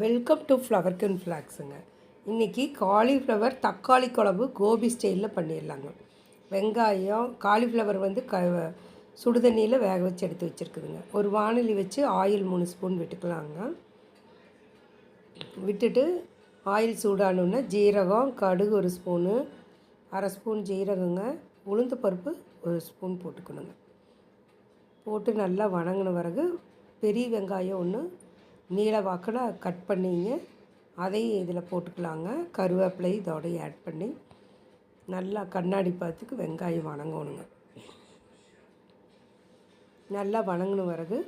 Welcome to flower கன் ஃப்ளாக்ஸுங்க இன்றைக்கி காலிஃப்ளவர் தக்காளி குழம்பு கோபி ஸ்டைலில் பண்ணிடலாங்க. வெங்காயம் காலிஃப்ளவர் வந்து க சுடுதண்ணியில் வேக வச்சு எடுத்து வச்சுருக்குதுங்க. ஒரு வானொலி வச்சு ஆயில் மூணு ஸ்பூன் விட்டுக்கலாங்க. விட்டுட்டு ஆயில் சூடானோன்னே ஜீரகம் கடுகு ஒரு ஸ்பூனு அரை ஸ்பூன் ஜீரகங்க உளுந்து பருப்பு ஒரு ஸ்பூன் போட்டுக்கணுங்க. போட்டு நல்லா வணங்கின பிறகு பெரிய வெங்காயம் ஒன்று நீல வாக்கில் கட் பண்ணிங்க. அதையும் இதில் போட்டுக்கலாங்க. கருவேப்பிலை இதோடய ஆட் பண்ணி நல்லா கண்ணாடி பார்த்துக்கு வெங்காயம் வணங்கணுங்க. நல்லா வணங்கின பிறகு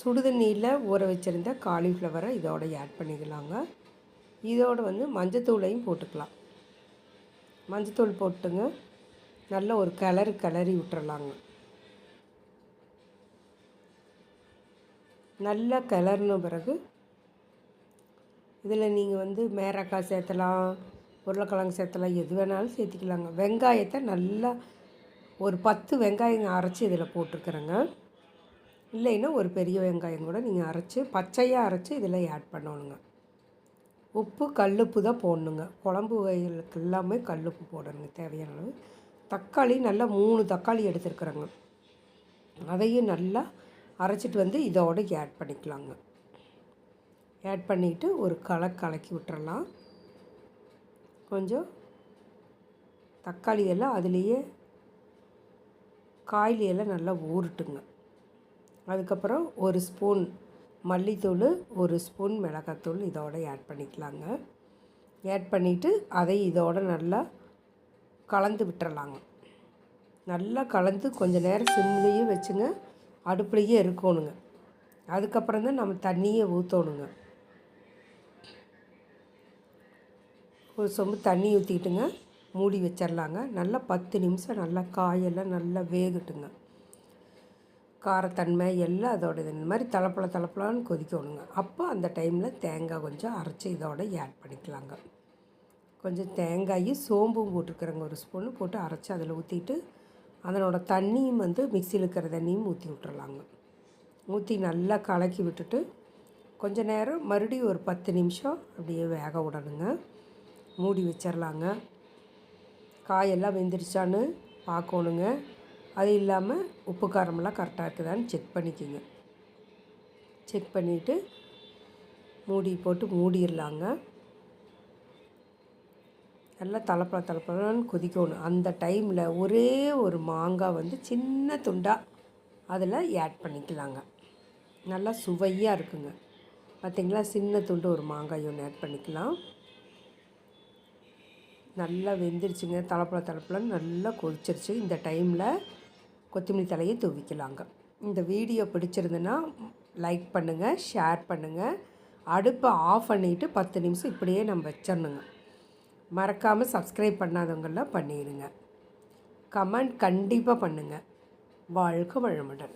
சுடுதண்ணியில் ஊற வச்சுருந்த காலிஃப்ளவரை இதோடய ஆட் பண்ணிக்கலாங்க. இதோடு வந்து மஞ்சத்தூளையும் போட்டுக்கலாம். மஞ்சத்தூள் போட்டுங்க. நல்ல ஒரு கிளறு கிளறி விட்டுறலாங்க. நல்லா கிளறின பிறகு. இதில் நீங்கள் வந்து மேரக்காய் சேர்த்தலாம் உருளைக்கிழங்கு சேர்த்தலாம் எது வேணாலும் சேர்த்திக்கலாங்க. வெங்காயத்தை நல்லா ஒரு பத்து வெங்காயம் அரைச்சி இதில் போட்டிருக்குறேங்க. இல்லைன்னா ஒரு பெரிய வெங்காயம் கூட நீங்கள் அரைச்சி பச்சையாக அரைச்சி இதில் ஆட் பண்ணணுங்க. உப்பு கல்லுப்பு தான் போடணுங்க. குழம்பு வகைகளுக்கு எல்லாமே கல்லுப்பு போடணுங்க தேவையான அளவு. தக்காளி நல்லா மூணு தக்காளி எடுத்துருக்குறேங்க. அதையும் நல்லா அரைச்சிட்டு வந்து இதோட ஆட் பண்ணிக்கலாங்க. ஆட் பண்ணிவிட்டு ஒரு களை கலக்கி விட்டுறலாம். கொஞ்சம் தக்காளி எல்லாம் அதுலேயே காயிலையெல்லாம் நல்லா ஊறட்டுங்க. அதுக்கப்புறம் ஒரு ஸ்பூன் மல்லித்தூள் ஒரு ஸ்பூன் மிளகாத்தூள் இதோட ஆட் பண்ணிக்கலாங்க. ஆட் பண்ணிவிட்டு அதை இதோட நல்லா கலந்து விட்டுறலாங்க. நல்லா கலந்து கொஞ்சம் நேரம் சிம்லேயும் வச்சுங்க. அடுப்புலையே இருக்கணுங்க. அதுக்கப்புறம் தான் நம்ம தண்ணியே ஊற்றணுங்க ஒரு சொம்பு தண்ணி ஊற்றிக்கிட்டுங்க மூடி வச்சிடலாங்க நல்லா பத்து நிமிஷம் நல்லா காயெல்லாம் நல்லா வேகட்டுங்க. காரத்தன்மை எல்லாம் அதோட இந்த மாதிரி தலப்பழ தலப்பலான்னு கொதிக்கணுங்க. அப்போ அந்த டைமில் தேங்காய் கொஞ்சம் அரைச்சி இதோட ஆட் பண்ணிக்கலாங்க. கொஞ்சம் தேங்காயும் சோம்பும் போட்டுருக்குறேங்க ஒரு ஸ்பூன் போட்டு அரைச்சி அதில் ஊற்றிட்டு அதனோட தண்ணியும் வந்து மிக்சியில் இருக்கிற தண்ணியும் ஊற்றி விட்டுறலாங்க. ஊற்றி நல்லா கலக்கி விட்டுட்டு கொஞ்சம் நேரம் மறுபடியும் ஒரு பத்து நிமிஷம் அப்படியே வேக விடணுங்க. மூடி வச்சிடலாங்க காயெல்லாம் வெந்துருச்சான்னு பார்க்கணுங்க. அது இல்லாமல் உப்பு காரமெல்லாம் கரெக்டாக இருக்குதான்னு செக் பண்ணிக்கோங்க. செக் பண்ணிவிட்டு மூடி போட்டு மூடிடலாங்க நல்லா தலைப்பழ தலைப்பழன்னு கொதிக்கணும். அந்த டைமில் ஒரே ஒரு மாங்காய் வந்து சின்ன துண்டாக அதில் ஆட் பண்ணிக்கலாங்க. நல்லா சுவையாக இருக்குங்க. பார்த்திங்களா சின்ன துண்டு ஒரு மாங்காய் ஒன்று ஆட் பண்ணிக்கலாம். நல்லா வெந்துருச்சுங்க. தலைப்பழ தலைப்பழன்னு நல்லா கொதிச்சிருச்சு. இந்த டைமில் கொத்தமல்லி தலையை துவிக்கலாங்க. இந்த வீடியோ பிடிச்சிருந்துன்னா லைக் பண்ணுங்கள் ஷேர் பண்ணுங்கள் அடுப்பை ஆஃப் பண்ணிவிட்டு பத்து நிமிஷம் இப்படியே நம்ம வச்சிடணுங்க. மறக்காமல் சப்ஸ்கிரைப் பண்ணாதவங்களாம் பண்ணிடுங்க கமெண்ட் கண்டிப்பாக பண்ணுங்கள் வாழ்க வளமுடன்.